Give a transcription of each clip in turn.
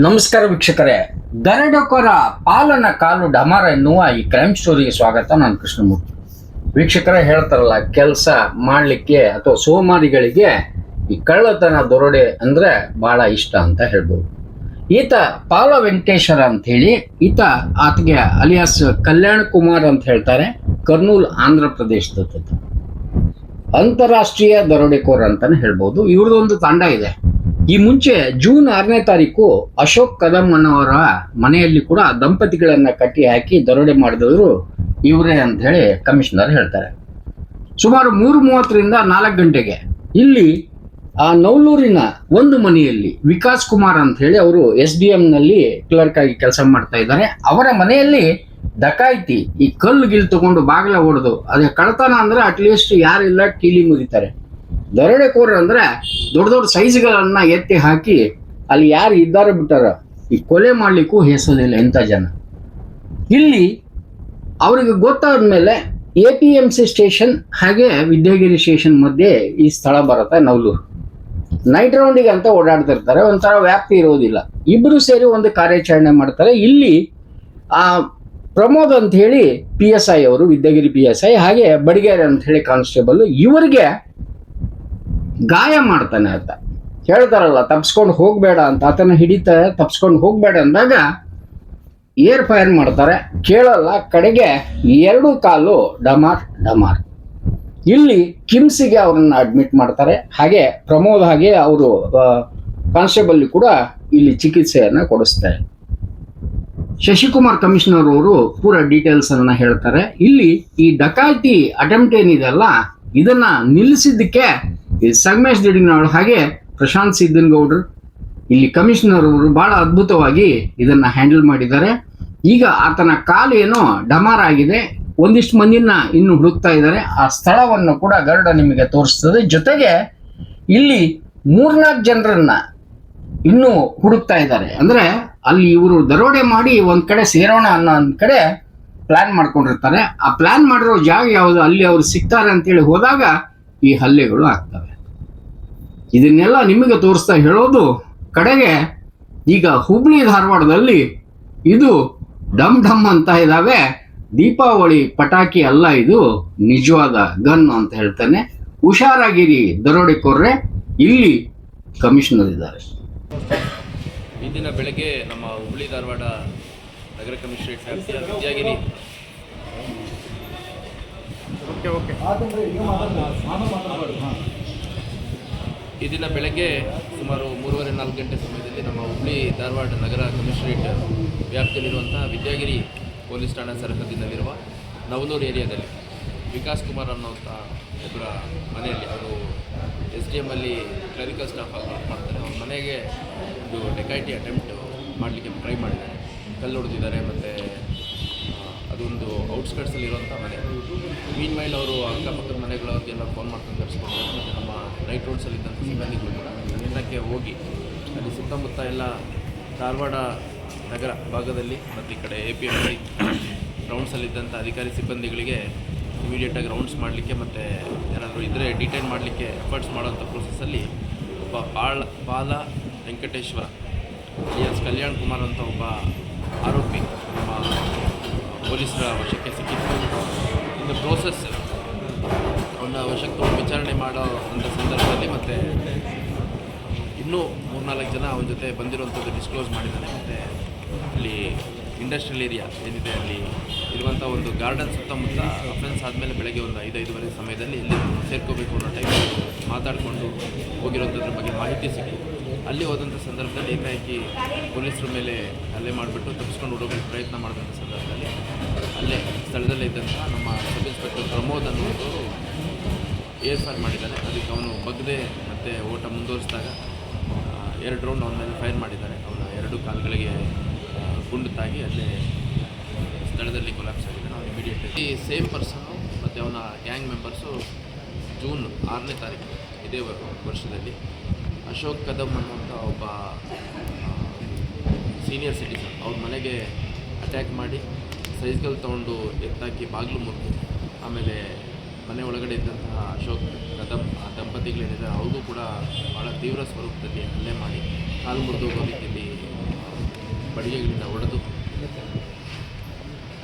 ನಮಸ್ಕಾರ ವೀಕ್ಷಕರೇ. ದರಡೊಕರ ಪಾಲನ ಕಾಲು ಡಮಾರ ಎನ್ನುವ ಈ ಕ್ರೈಮ್ ಸ್ಟೋರಿಗೆ ಸ್ವಾಗತ. ನಾನು ಕೃಷ್ಣಮೂರ್ತಿ. ವೀಕ್ಷಕರೇ ಹೇಳ್ತಾರಲ್ಲ, ಕೆಲಸ ಮಾಡಲಿಕ್ಕೆ ಅಥವಾ ಸೋಮಾರಿಗಳಿಗೆ ಈ ಕಳ್ಳತನ, ದೊರಡೆ ಅಂದ್ರೆ ಬಹಳ ಇಷ್ಟ ಅಂತ ಹೇಳ್ಬೋದು. ಈತ ಪಾಲ ವೆಂಕಟೇಶ್ವರ ಅಂತ ಹೇಳಿ ಈತ ಆತಗೆ ಅಲಿಯಾಸ್ ಕಲ್ಯಾಣ್ ಕುಮಾರ್ ಅಂತ ಹೇಳ್ತಾರೆ, ಕರ್ನೂಲ್ ಆಂಧ್ರ ಪ್ರದೇಶದ ಅಂತಾರಾಷ್ಟ್ರೀಯ ದರೋಡೆಕೋರ್ ಅಂತಾನೆ ಹೇಳ್ಬೋದು. ಇವ್ರದೊಂದು ತಂಡ ಇದೆ. ಈ ಮುಂಚೆ ಜೂನ್ ಆರನೇ ತಾರೀಕು ಅಶೋಕ್ ಕದಂ ಅನ್ನೋರ ಮನೆಯಲ್ಲಿ ಕೂಡ ದಂಪತಿಗಳನ್ನ ಕಟ್ಟಿ ಹಾಕಿ ದರೋಡೆ ಮಾಡಿದವರು ಇವರೇ ಅಂತ ಹೇಳಿ ಕಮಿಷನರ್ ಹೇಳ್ತಾರೆ. ಸುಮಾರು ಮೂರು ಮೂವತ್ತರಿಂದ ನಾಲ್ಕು ಗಂಟೆಗೆ ಇಲ್ಲಿ ಆ ನೌಲೂರಿನ ಒಂದು ಮನೆಯಲ್ಲಿ ವಿಕಾಸ್ ಕುಮಾರ್ ಅಂತ ಹೇಳಿ ಅವರು ಎಸ್ ಡಿ ಎಂ ನಲ್ಲಿ ಕ್ಲರ್ಕ್ ಆಗಿ ಕೆಲಸ ಮಾಡ್ತಾ ಇದ್ದಾರೆ. ಅವರ ಮನೆಯಲ್ಲಿ ಡಕಾಯಿತಿ ಈ ಕಲ್ಲು ಗಿಲ್ ತಗೊಂಡು ಬಾಗಿಲ ಹೊಡೆದು ಅದೇ ಕಳತನ ಅಂದ್ರೆ ಅಟ್ಲೀಸ್ಟ್ ಯಾರಿಲ್ಲ ಕೀಲಿ ಮುರಿತಾರೆ ದರೋಡೆಕೋರರು ಅಂದ್ರೆ ದೊಡ್ಡ ದೊಡ್ಡ ಸೈಜ್ಗಳನ್ನ ಎತ್ತಿ ಹಾಕಿ ಅಲ್ಲಿ ಯಾರು ಇದ್ದಾರೆ ಬಿಟ್ಟಾರ? ಈ ಕೊಲೆ ಮಾಡ್ಲಿಕ್ಕೂ ಹೆಸರಿಲ್ಲ ಎಂಥ ಜನ. ಇಲ್ಲಿ ಅವರಿಗೆ ಗೊತ್ತಾದ್ಮೇಲೆ A P M C station ಹಾಗೆ ವಿದ್ಯಾಗಿರಿ ಸ್ಟೇಷನ್ ಮಧ್ಯೆ ಈ ಸ್ಥಳ ಬರುತ್ತೆ ನವಲೂರು. ನೈಟ್ ರೌಂಡಿಗೆ ಅಂತ ಓಡಾಡ್ತಿರ್ತಾರೆ ಒಂಥರ ವ್ಯಾಪ್ತಿ ಇರೋದಿಲ್ಲ. ಇಬ್ರು ಸೇರಿ ಒಂದು ಕಾರ್ಯಾಚರಣೆ ಮಾಡ್ತಾರೆ. ಇಲ್ಲಿ ಆ ಪ್ರಮೋದ್ ಅಂತ ಹೇಳಿ ಪಿ ಎಸ್ ಐ ಅವರು, ವಿದ್ಯಾಗಿರಿ ಪಿ ಎಸ್ ಐ ಹಾಗೆ ಬಡಿಗೇರಿ ಅಂತ ಹೇಳಿ ಕಾನ್ಸ್ಟೇಬಲ್, ಇವರಿಗೆ ಗಾಯ ಮಾಡ್ತಾನೆ ಆತ. ಹೇಳ್ತಾರಲ್ಲ, ತಪ್ಸ್ಕೊಂಡು ಹೋಗ್ಬೇಡ ಅಂತ ಆತನ ಹಿಡಿತ, ತಪ್ಸ್ಕೊಂಡು ಹೋಗ್ಬೇಡ ಅಂದಾಗ ಏರ್ ಫೈರ್ ಮಾಡ್ತಾರೆ. ಕೇಳಲ್ಲ, ಕಡೆಗೆ ಎರಡು ಕಾಲು ಡಮಾರ್ ಡಮಾರ್. ಇಲ್ಲಿ ಕಿಮ್ಸಿಗೆ ಅವರನ್ನು ಅಡ್ಮಿಟ್ ಮಾಡ್ತಾರೆ. ಹಾಗೆ ಪ್ರಮೋದ್ ಹಾಗೆ ಅವರು ಕಾನ್ಸ್ಟೇಬಲ್ ಕೂಡ ಇಲ್ಲಿ ಚಿಕಿತ್ಸೆಯನ್ನು ಕೊಡಿಸ್ತಾರೆ ಶಶಿಕುಮಾರ್ ಕಮಿಷನರ್ ಅವರು ಪೂರ ಡೀಟೇಲ್ಸ್ ಅನ್ನ ಹೇಳ್ತಾರೆ. ಇಲ್ಲಿ ಈ ಡಕಾಯಿತಿ ಅಟೆಂಪ್ಟ್ ಏನಿದೆಲ್ಲ ಇದನ್ನ ನಿಲ್ಲಿಸಿದ್ದಕ್ಕೆ ಸಂಗಮೇಶ್ ದಿಡಿನವಳು ಹಾಗೆ ಪ್ರಶಾಂತ್ ಸಿದ್ದನಗೌಡರು ಇಲ್ಲಿ ಕಮಿಷನರ್ ಅವರು ಬಹಳ ಅದ್ಭುತವಾಗಿ ಇದನ್ನ ಹ್ಯಾಂಡಲ್ ಮಾಡಿದ್ದಾರೆ. ಈಗ ಆತನ ಕಾಲು ಏನೋ ಡಮಾರ್ ಆಗಿದೆ. ಒಂದಿಷ್ಟು ಮಂದಿನ ಇನ್ನು ಹುಡುಕ್ತಾ ಇದ್ದಾರೆ. ಆ ಸ್ಥಳವನ್ನು ಕೂಡ ಗರುಡ ನಿಮಗೆ ತೋರಿಸ್ತದೆ. ಜೊತೆಗೆ ಇಲ್ಲಿ ಮೂರ್ನಾಲ್ಕು ಜನರನ್ನ ಇನ್ನೂ ಹುಡುಕ್ತಾ ಇದ್ದಾರೆ. ಅಂದ್ರೆ ಅಲ್ಲಿ ಇವರು ದರೋಡೆ ಮಾಡಿ ಒಂದ್ ಕಡೆ ಸೇರೋಣ ಅನ್ನೋ ಒಂದ್ ಕಡೆ ಪ್ಲಾನ್ ಮಾಡ್ಕೊಂಡಿರ್ತಾರೆ. ಆ ಪ್ಲಾನ್ ಮಾಡಿರೋ ಜಾಗ ಯಾವುದು? ಅಲ್ಲಿ ಅವ್ರು ಸಿಗ್ತಾರೆ ಅಂತೇಳಿ ಹೋದಾಗ ಈ ಹಲ್ಲೆಗಳು ಆಗ್ತವೆ. ಇದನ್ನೆಲ್ಲ ನಿಮಗೆ ತೋರಿಸ್ತಾ ಹೇಳೋದು ಕಡೆಗೆ ಈಗ ಹುಬ್ಳಿ ಧಾರವಾಡದಲ್ಲಿ ಇದು ಡಮ್ ಡಮ್ ಅಂತ ಇದಾವೆ. ದೀಪಾವಳಿ ಪಟಾಕಿ ಅಲ್ಲ ಇದು ನಿಜವಾದ ಗನ್ ಅಂತ ಹೇಳ್ತಾನೆ. ಹುಷಾರಾಗಿರಿ ದರೋಡೆಕೋರ್ರೆ ಇಲ್ಲಿ ಕಮಿಷನರ್ ಇದ್ದಾರೆ. ಇಂದಿನ ದಿನ ಬೆಳಗ್ಗೆ ನಮ್ಮ ಹುಬ್ಳಿ ಧಾರವಾಡ ನಗರ ಕಮಿಷನರೇಟ್ ವ್ಯಾಪ್ತಿಯ ವಿದ್ಯಾಗಿರಿ ಈ ಬೆಳಗ್ಗೆ ಸುಮಾರು ಮೂರುವರೆ ನಾಲ್ಕು ಗಂಟೆ ಸಮಯದಲ್ಲಿ ನಮ್ಮ ಹುಬ್ಬಳ್ಳಿ ಧಾರವಾಡ ನಗರ ಕಮಿಷನರೇಟ್ ವ್ಯಾಪ್ತಿಯಲ್ಲಿರುವಂತಹ ವಿದ್ಯಾಗಿರಿ ಪೊಲೀಸ್ ಠಾಣಾ ಸರಹದ್ದಿನಲ್ಲಿರುವ ನವಲೂರು ಏರಿಯಾದಲ್ಲಿ ವಿಕಾಸ್ ಕುಮಾರ್ ಅನ್ನೋಂಥ ಒಬ್ಬರ ಮನೆಯಲ್ಲಿ ಅವರು ಎಸ್ ಡಿ ಎಮ್ಮಲ್ಲಿ ಕ್ಲರಿಕಲ್ ಸ್ಟಾಫ್ ಆಗಿ ವರ್ಕ್ ಮಾಡ್ತಾರೆ. ಅವ್ರ ಮನೆಗೆ ಒಂದು ಡೆಕಾಯಿಟಿ ಅಟೆಂಪ್ಟು ಮಾಡಲಿಕ್ಕೆ ಟ್ರೈ ಮಾಡಿದ್ದಾರೆ. ಕಲ್ಲು ಹೊಡೆದಿದ್ದಾರೆ ಮತ್ತು ಅದೊಂದು ಔಟ್ಸ್ಕಟ್ಸಲ್ಲಿ ಇರುವಂಥ ಮನೆ. ಮೀನ್ ಮೈಲ್ ಅವರು ಅಕ್ಕಪಕ್ಕದ ಮನೆಗಳವ್ರಿಗೆಲ್ಲ ಫೋನ್ ಮಾಡ್ಕೊಂಡು ತರಿಸ್ಕೊಂಡು ಮತ್ತು ನಮ್ಮ ನೈಟ್ ರೋಡ್ಸಲ್ಲಿದ್ದಂಥ ಸಿಬ್ಬಂದಿಗಳು ಕೂಡ ದಿನಕ್ಕೆ ಹೋಗಿ, ಅಲ್ಲಿ ಸುತ್ತಮುತ್ತ ಎಲ್ಲ ಧಾರವಾಡ ನಗರ ಭಾಗದಲ್ಲಿ, ಮತ್ತು ಈ ಕಡೆ ಎ ಪಿ ಎಂ ಐ ರೌಂಡ್ಸಲ್ಲಿದ್ದಂಥ ಅಧಿಕಾರಿ ಸಿಬ್ಬಂದಿಗಳಿಗೆ ಇಮಿಡಿಯೇಟಾಗಿ ರೌಂಡ್ಸ್ ಮಾಡಲಿಕ್ಕೆ ಮತ್ತು ಏನಾದರೂ ಇದ್ದರೆ ಡಿಟೈನ್ ಮಾಡಲಿಕ್ಕೆ ಎಫರ್ಟ್ಸ್ ಮಾಡೋಂಥ ಪ್ರೊಸೆಸ್ಸಲ್ಲಿ ಒಬ್ಬ ಬಾಳ ಬಾಲ ವೆಂಕಟೇಶ್ವರ ಎಸ್ ಕಲ್ಯಾಣ್ ಕುಮಾರ್ ಅಂತ ಒಬ್ಬ ಆರೋಪಿ ನಮ್ಮ ಪೊಲೀಸರ ವಶಕ್ಕೆ ಸಿಕ್ಕಿತ್ತು ಇನ್ನು ಪ್ರೋಸೆಸ್ ಅವನ ವಶಕ್ಕೆ ವಿಚಾರಣೆ ಮಾಡೋ ಅಂಥ ಸಂದರ್ಭದಲ್ಲಿ ಮತ್ತು ಇನ್ನೂ ಮೂರ್ನಾಲ್ಕು ಜನ ಅವನ ಜೊತೆ ಬಂದಿರುವಂಥದ್ದು ಡಿಸ್ಕ್ಲೋಸ್ ಮಾಡಿದ್ದಾರೆ. ಮತ್ತು ಅಲ್ಲಿ ಇಂಡಸ್ಟ್ರಿಯಲ್ ಏರಿಯಾ ಏನಿದೆ, ಅಲ್ಲಿ ಇರುವಂಥ ಒಂದು ಗಾರ್ಡನ್ ಸುತ್ತಮುತ್ತ ಅಫೆನ್ಸ್ ಆದಮೇಲೆ ಬೆಳಗ್ಗೆ ಒಂದು ಐದೈದುವರೆ ಸಮಯದಲ್ಲಿ ಇಲ್ಲಿ ಸೇರ್ಕೋಬೇಕು ಅನ್ನೋ ಟೈಮ್ ಮಾತಾಡಿಕೊಂಡು ಹೋಗಿರೋಂಥದ್ರ ಬಗ್ಗೆ ಮಾಹಿತಿ ಸಿಕ್ಕಿ ಅಲ್ಲಿ ಹೋದಂಥ ಸಂದರ್ಭದಲ್ಲಿ ಏಕಾಏಕಿ ಪೊಲೀಸರ ಮೇಲೆ ಹಲ್ಲೆ ಮಾಡಿಬಿಟ್ಟು ತಪ್ಪಿಸ್ಕೊಂಡು ಹುಡುಗರಿಗೆ ಪ್ರಯತ್ನ ಮಾಡಿದಂಥ ಸಂದರ್ಭದಲ್ಲಿ ಅಲ್ಲೇ ಸ್ಥಳದಲ್ಲೇ ಇದ್ದಂತಹ ನಮ್ಮ ಸಬ್ ಇನ್ಸ್ಪೆಕ್ಟರ್ ಪ್ರಮೋದ್ ಅನ್ನುವಂಥವ್ರು ಏರ್ ಫೈರ್ ಮಾಡಿದ್ದಾನೆ ಅದಕ್ಕೆ ಅವನು ಬಗ್ಗದೆ ಮತ್ತು ಓಟ ಮುಂದುವರಿಸಿದಾಗ ಎರಡು ರೌಂಡ್ ಅವನ ಮೇಲೆ ಫೈರ್ ಮಾಡಿದ್ದಾರೆ. ಅವನ ಎರಡು ಕಾಲುಗಳಿಗೆ ಗುಂಡು ತಾಗಿ ಅಲ್ಲೇ ಸ್ಥಳದಲ್ಲಿ ಕೊಲಾಪ್ಸ್ ಆಗಿದೆ ನಾವು ಇಮಿಡಿಯೇಟ್ ಈ ಸೇಮ್ ಪರ್ಸನ್ನು ಮತ್ತು ಅವನ ಗ್ಯಾಂಗ್ ಮೆಂಬರ್ಸು ಜೂನ್ ಆರನೇ ತಾರೀಕು, ಇದೇ ವರ್ಷದಲ್ಲಿ ಅಶೋಕ್ ಕದಮ್ ಅನ್ನುವಂಥ ಒಬ್ಬ ಸೀನಿಯರ್ ಸಿಟಿಸನ್ ಅವ್ರ ಮನೆಗೆ ಅಟ್ಯಾಕ್ ಮಾಡಿ ಸೈಜ್ಗಳು ತೊಗೊಂಡು ಎತ್ತಾಕಿ ಬಾಗಿಲು ಮುರಿದು, ಆಮೇಲೆ ಮನೆ ಒಳಗಡೆ ಇದ್ದಂತಹ ಅಶೋಕ್, ಕದಂ, ಆ ದಂಪತಿಗಳೇನಿದೆ ಅವ್ರಿಗೂ ಕೂಡ ಭಾಳ ತೀವ್ರ ಸ್ವರೂಪದಲ್ಲಿ ಹಲ್ಲೆ ಮಾಡಿ ಕಾಲು ಮುರಿದು ಹೋಗೋ ರೀತಿಯಲ್ಲಿ ಬಡಿಗೆಗಳಿಂದ ಹೊಡೆದು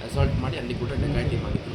ಅಸಾಲ್ಟ್ ಮಾಡಿ ಅಲ್ಲಿ ಕೂಡ ಡೆಕಾಯಿಟಿ ಮಾಡಿದ್ರು.